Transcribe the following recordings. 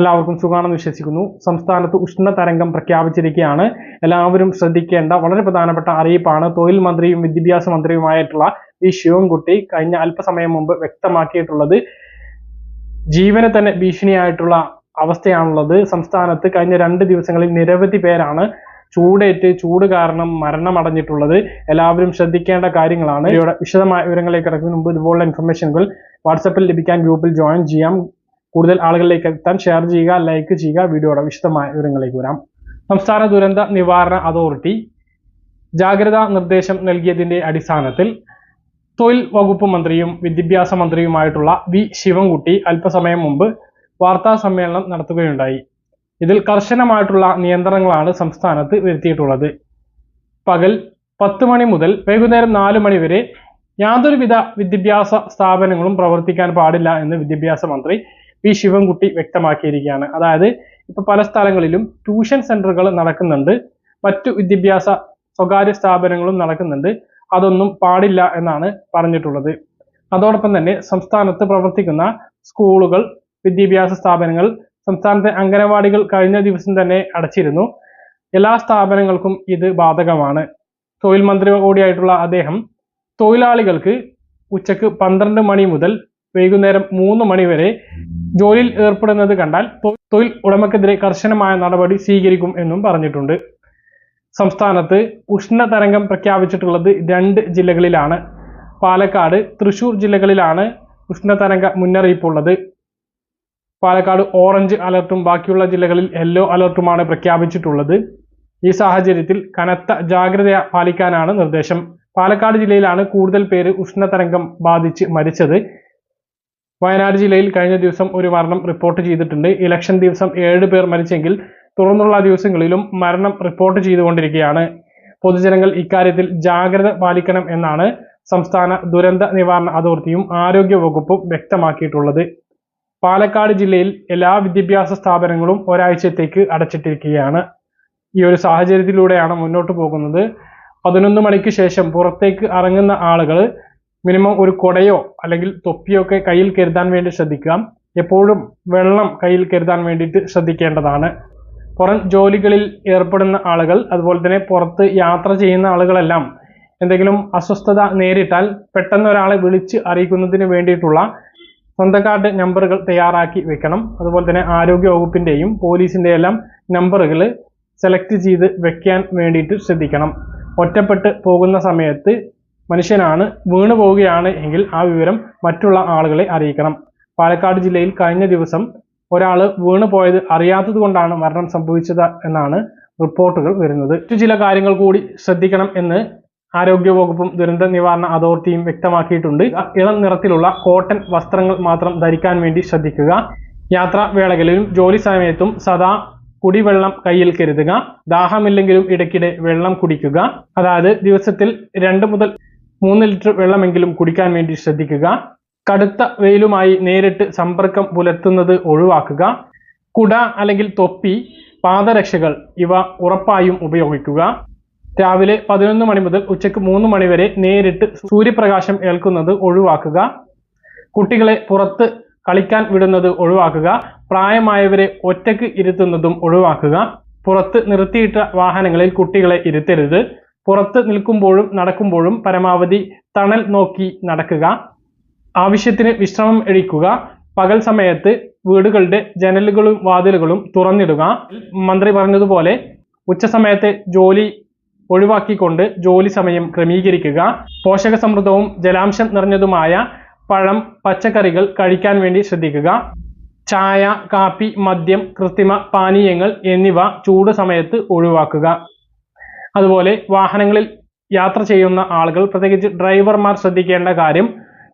എല്ലാവർക്കും സുഖമാണെന്ന് വിശ്വസിക്കുന്നു. സംസ്ഥാനത്ത് ഉഷ്ണതരംഗം പ്രഖ്യാപിച്ചിരിക്കുകയാണ്. എല്ലാവരും ശ്രദ്ധിക്കേണ്ട വളരെ പ്രധാനപ്പെട്ട അറിയിപ്പാണ്. തൊഴിൽ മന്ത്രിയും വിദ്യാഭ്യാസ മന്ത്രിയുമായിട്ടുള്ള വി. ശിവൻകുട്ടി കഴിഞ്ഞ അല്പസമയം മുമ്പ് വ്യക്തമാക്കിയിട്ടുള്ളത്. ജീവനെ തന്നെ ഭീഷണിയായിട്ടുള്ള അവസ്ഥയാണുള്ളത്. സംസ്ഥാനത്ത് കഴിഞ്ഞ രണ്ട് ദിവസങ്ങളിൽ നിരവധി പേരാണ് ചൂടേറ്റ് ചൂട് കാരണം മരണമടഞ്ഞിട്ടുള്ളത്. എല്ലാവരും ശ്രദ്ധിക്കേണ്ട കാര്യങ്ങളാണ്. ഇവിടെ വിശദമായ വിവരങ്ങളിലേക്ക് കിടക്കുന്നതിന് മുമ്പ് ഇതുപോലുള്ള ഇൻഫർമേഷനുകൾ വാട്സപ്പിൽ ലഭിക്കാൻ ഗ്രൂപ്പിൽ ജോയിൻ ചെയ്യാം. കൂടുതൽ ആളുകളിലേക്ക് എത്താൻ ഷെയർ ചെയ്യുക ലൈക്ക് ചെയ്യുക വീഡിയോയുടെ വിശദമായ വിവരങ്ങളിലേക്ക് വരാം. സംസ്ഥാന ദുരന്ത നിവാരണ അതോറിറ്റി ജാഗ്രതാ നിർദ്ദേശം നൽകിയതിന്റെ അടിസ്ഥാനത്തിൽ തൊഴിൽ വകുപ്പ് മന്ത്രിയും വിദ്യാഭ്യാസ മന്ത്രിയുമായിട്ടുള്ള വി ശിവൻകുട്ടി അല്പസമയം മുമ്പ് വാർത്താ സമ്മേളനം നടത്തുകയുണ്ടായി. ഇതിൽ കർശനമായിട്ടുള്ള നിയന്ത്രണങ്ങളാണ് സംസ്ഥാനത്ത് വരുത്തിയിട്ടുള്ളത്. പകൽ പത്ത് മണി മുതൽ വൈകുന്നേരം നാല് മണി വരെ യാതൊരുവിധ വിദ്യാഭ്യാസ സ്ഥാപനങ്ങളും പ്രവർത്തിക്കാൻ പാടില്ല എന്ന് വിദ്യാഭ്യാസ മന്ത്രി പി ശിവൻകുട്ടി വ്യക്തമാക്കിയിരിക്കുകയാണ്. അതായത് ഇപ്പൊ പല സ്ഥലങ്ങളിലും ട്യൂഷൻ സെന്ററുകൾ നടക്കുന്നുണ്ട്. മറ്റു വിദ്യാഭ്യാസ സ്വകാര്യ സ്ഥാപനങ്ങളും നടക്കുന്നുണ്ട്. അതൊന്നും പാടില്ല എന്നാണ് പറഞ്ഞിട്ടുള്ളത്. അതോടൊപ്പം തന്നെ സംസ്ഥാനത്ത് പ്രവർത്തിക്കുന്ന സ്കൂളുകൾ വിദ്യാഭ്യാസ സ്ഥാപനങ്ങൾ സംസ്ഥാനത്തെ അംഗനവാടികൾ കഴിഞ്ഞ ദിവസം തന്നെ അടച്ചിരുന്നു. എല്ലാ സ്ഥാപനങ്ങൾക്കും ഇത് ബാധകമാണ്. തൊഴിൽ മന്ത്രി കൂടിയായിട്ടുള്ള അദ്ദേഹം തൊഴിലാളികൾക്ക് ഉച്ചയ്ക്ക് പന്ത്രണ്ട് മണി മുതൽ വൈകുന്നേരം മൂന്ന് മണിവരെ ജോലിയിൽ ഏർപ്പെടുന്നത് കണ്ടാൽ തൊഴിൽ ഉടമക്കെതിരെ കർശനമായ നടപടി സ്വീകരിക്കും എന്നും പറഞ്ഞിട്ടുണ്ട്. സംസ്ഥാനത്ത് ഉഷ്ണതരംഗം പ്രഖ്യാപിച്ചിട്ടുള്ളത് രണ്ട് ജില്ലകളിലാണ്. പാലക്കാട് തൃശൂർ ജില്ലകളിലാണ് ഉഷ്ണതരംഗ മുന്നറിയിപ്പുള്ളത്. പാലക്കാട് ഓറഞ്ച് അലർട്ടും ബാക്കിയുള്ള ജില്ലകളിൽ യെല്ലോ അലർട്ടുമാണ് പ്രഖ്യാപിച്ചിട്ടുള്ളത്. ഈ സാഹചര്യത്തിൽ കനത്ത ജാഗ്രത പാലിക്കാനാണ് നിർദ്ദേശം. പാലക്കാട് ജില്ലയിലാണ് കൂടുതൽ പേര് ഉഷ്ണതരംഗം ബാധിച്ച് മരിച്ചത്. വയനാട് ജില്ലയിൽ കഴിഞ്ഞ ദിവസം ഒരു മരണം റിപ്പോർട്ട് ചെയ്തിട്ടുണ്ട്. ഇലക്ഷൻ ദിവസം ഏഴ് പേർ മരിച്ചെങ്കിൽ തുടർന്നുള്ള ദിവസങ്ങളിലും മരണം റിപ്പോർട്ട് ചെയ്തുകൊണ്ടിരിക്കുകയാണ്. പൊതുജനങ്ങൾ ഇക്കാര്യത്തിൽ ജാഗ്രത പാലിക്കണം എന്നാണ് സംസ്ഥാന ദുരന്ത നിവാരണ അതോറിറ്റിയും ആരോഗ്യ വകുപ്പും വ്യക്തമാക്കിയിട്ടുള്ളത്. പാലക്കാട് ജില്ലയിൽ എല്ലാ വിദ്യാഭ്യാസ സ്ഥാപനങ്ങളും ഒരാഴ്ചത്തേക്ക് അടച്ചിട്ടിരിക്കുകയാണ്. ഈ ഒരു സാഹചര്യത്തിലൂടെയാണ് മുന്നോട്ട് പോകുന്നത്. പതിനൊന്ന് മണിക്ക് ശേഷം പുറത്തേക്ക് ഇറങ്ങുന്ന ആളുകൾ മിനിമം ഒരു കൊടയോ അല്ലെങ്കിൽ തൊപ്പിയോ ഒക്കെ കയ്യിൽ കരുതാൻ വേണ്ടി ശ്രദ്ധിക്കുക. എപ്പോഴും വെള്ളം കയ്യിൽ കരുതാൻ വേണ്ടിയിട്ട് ശ്രദ്ധിക്കേണ്ടതാണ്. പുറം ജോലികളിൽ ഏർപ്പെടുന്ന ആളുകൾ അതുപോലെ തന്നെ പുറത്ത് യാത്ര ചെയ്യുന്ന ആളുകളെല്ലാം എന്തെങ്കിലും അസ്വസ്ഥത നേരിട്ടാൽ പെട്ടെന്ന് ഒരാളെ വിളിച്ച് അറിയിക്കുന്നതിന് വേണ്ടിയിട്ടുള്ള സ്വന്തക്കാരുടെ നമ്പറുകൾ തയ്യാറാക്കി വെക്കണം. അതുപോലെ തന്നെ ആരോഗ്യ വകുപ്പിന്റെയും പോലീസിന്റെ എല്ലാം നമ്പറുകൾ സെലക്ട് ചെയ്ത് വെക്കാൻ വേണ്ടിയിട്ട് ശ്രദ്ധിക്കണം. ഒറ്റപ്പെട്ട് പോകുന്ന സമയത്ത് മനുഷ്യനാണ് വീണു പോവുകയാണ് എങ്കിൽ ആ വിവരം മറ്റുള്ള ആളുകളെ അറിയിക്കണം. പാലക്കാട് ജില്ലയിൽ കഴിഞ്ഞ ദിവസം ഒരാൾ വീണു പോയത് അറിയാത്തത് കൊണ്ടാണ് മരണം സംഭവിച്ചത് എന്നാണ് റിപ്പോർട്ടുകൾ വരുന്നത്. മറ്റു ചില കാര്യങ്ങൾ കൂടി ശ്രദ്ധിക്കണം എന്ന് ആരോഗ്യ വകുപ്പും ദുരന്ത നിവാരണ അതോറിറ്റിയും വ്യക്തമാക്കിയിട്ടുണ്ട്. ഇളം നിറത്തിലുള്ള കോട്ടൺ വസ്ത്രങ്ങൾ മാത്രം ധരിക്കാൻ വേണ്ടി ശ്രദ്ധിക്കുക. യാത്രാ വേളകളിലും ജോലി സമയത്തും സദാ കുടിവെള്ളം കയ്യിൽ കരുതുക. ദാഹമില്ലെങ്കിലും ഇടയ്ക്കിടെ വെള്ളം കുടിക്കുക. അതായത് ദിവസത്തിൽ രണ്ട് മുതൽ മൂന്ന് ലിറ്റർ വെള്ളമെങ്കിലും കുടിക്കാൻ വേണ്ടി ശ്രദ്ധിക്കുക. കടുത്ത വെയിലുമായി നേരിട്ട് സമ്പർക്കം പുലർത്തുന്നത് ഒഴിവാക്കുക. കുട അല്ലെങ്കിൽ തൊപ്പി പാദരക്ഷകൾ ഇവ ഉറപ്പായും ഉപയോഗിക്കുക. രാവിലെ പതിനൊന്ന് മണി മുതൽ ഉച്ചയ്ക്ക് മൂന്ന് മണി വരെ നേരിട്ട് സൂര്യപ്രകാശം ഏൽക്കുന്നത് ഒഴിവാക്കുക. കുട്ടികളെ പുറത്ത് കളിക്കാൻ വിടുന്നത് ഒഴിവാക്കുക. പ്രായമായവരെ ഒറ്റയ്ക്ക് ഇരുത്തുന്നതും ഒഴിവാക്കുക. പുറത്ത് നിർത്തിയിട്ട വാഹനങ്ങളിൽ കുട്ടികളെ ഇരുത്തരുത്. പുറത്ത് നിൽക്കുമ്പോഴും നടക്കുമ്പോഴും പരമാവധി തണൽ നോക്കി നടക്കുക. ആവശ്യത്തിന് വിശ്രമം എടുക്കുക പകൽ സമയത്ത് വീടുകളുടെ ജനലുകളും വാതിലുകളും തുറന്നിടുക. മന്ത്രി പറഞ്ഞതുപോലെ ഉച്ച സമയത്തെ ജോലി ഒഴിവാക്കിക്കൊണ്ട് ജോലി സമയം ക്രമീകരിക്കുക. പോഷക സമൃദ്ധവും ജലാംശം നിറഞ്ഞതുമായ പഴം പച്ചക്കറികൾ കഴിക്കാൻ വേണ്ടി ശ്രദ്ധിക്കുക. ചായ കാപ്പി മദ്യം കൃത്രിമ പാനീയങ്ങൾ എന്നിവ ചൂട് സമയത്ത് ഒഴിവാക്കുക. അതുപോലെ വാഹനങ്ങളിൽ യാത്ര ചെയ്യുന്ന ആളുകൾ പ്രത്യേകിച്ച് ഡ്രൈവർമാർ ശ്രദ്ധിക്കേണ്ട കാര്യം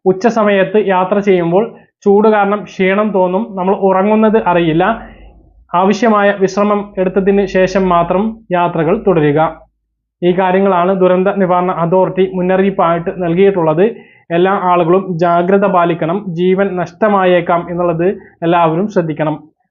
ഉച്ച സമയത്ത് യാത്ര ചെയ്യുമ്പോൾ ചൂട് കാരണം ക്ഷീണം തോന്നും നമ്മൾ ഉറങ്ങുന്നത് അറിയില്ല. ആവശ്യമായ വിശ്രമം എടുത്തതിന് ശേഷം മാത്രം യാത്രകൾ തുടരുക. ഈ കാര്യങ്ങളാണ് ദുരന്ത നിവാരണ അതോറിറ്റി മുന്നറിയിപ്പായിട്ട് നൽകിയിട്ടുള്ളത്. എല്ലാ ആളുകളും ജാഗ്രത പാലിക്കണം ജീവൻ നഷ്ടമായേക്കാം എന്നുള്ളത് എല്ലാവരും ശ്രദ്ധിക്കണം.